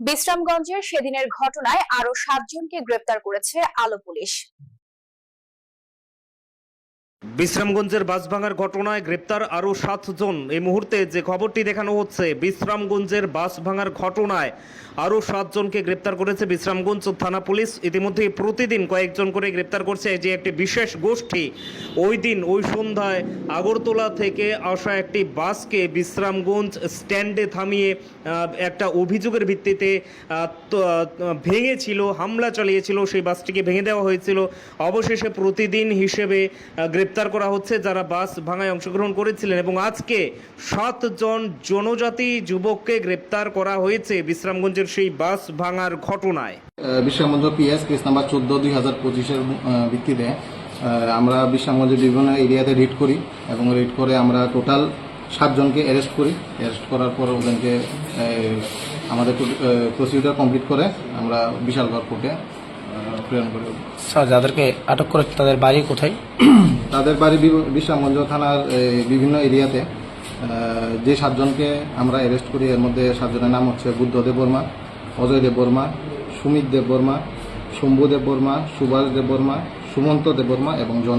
বিশ্রামগঞ্জের সেদিনের ঘটনায় আরও সাতজনকে গ্রেপ্তার করেছে আলো পুলিশ। বিশ্রামগঞ্জের বাস ভাঙার ঘটনায় গ্রেপ্তার আরও সাতজন। এই মুহূর্তে যে খবরটি দেখানো হচ্ছে বিশ্রামগঞ্জের বাস ভাঙার ঘটনায় আরও সাতজনকে গ্রেপ্তার করেছে বিশ্রামগঞ্জ থানা পুলিশ। ইতিমধ্যে প্রতিদিন কয়েকজন করে গ্রেপ্তার করছে। যে একটি বিশেষ গোষ্ঠী। ওই দিন ওই সন্ধ্যায় আগরতলা থেকে আসা একটি বাসকে বিশ্রামগঞ্জ স্ট্যান্ডে থামিয়ে একটা অভিযোগের ভিত্তিতে ভেঙেছিল হামলা চালিয়েছিল। সেই বাসটিকে ভেঙে দেওয়া হয়েছিল। অবশেষে প্রতিদিন হিসেবে আহ, গ্রেপ্তার করা হচ্ছে যারা বাস ভাঙায় অংশগ্রহণ করেছিলেন এবং আজকে সাতজন জনজাতি যুবককে গ্রেপ্তার করা হয়েছে বিশ্রামগঞ্জের সেই বাস ভাঙার ঘটনায়। বিশ্বামগঞ্জ পিএস, কেস নাম্বার চোদ্দ, দুই হাজার পঁচিশের ভিত্তিতে আমরা বিশ্বামগঞ্জের বিভিন্ন এরিয়াতে রিড করি এবং রিড করে আমরা টোটাল সাতজনকে অ্যারেস্ট করি। অ্যারেস্ট করার পর ওদেরকে আমাদের প্রসিডিউর কমপ্লিট করে আমরা বিশালগড় কোর্টে করি যাদেরকে আটক করেছে, তাদের বাড়ি কোথায়? তাদের বাড়ি বিশ্বামগঞ্জ থানার বিভিন্ন এরিয়াতে। যে সাতজনকে আমরা অ্যারেস্ট করি, এর মধ্যে সাতজনের নাম হচ্ছে বুদ্ধ দেববর্মা অজয় দেববর্মা সুমিত দেববর্মা শম্ভু দেববর্মা সুভাষ দেববর্মা সুমন্ত দেব বর্মা এবং জন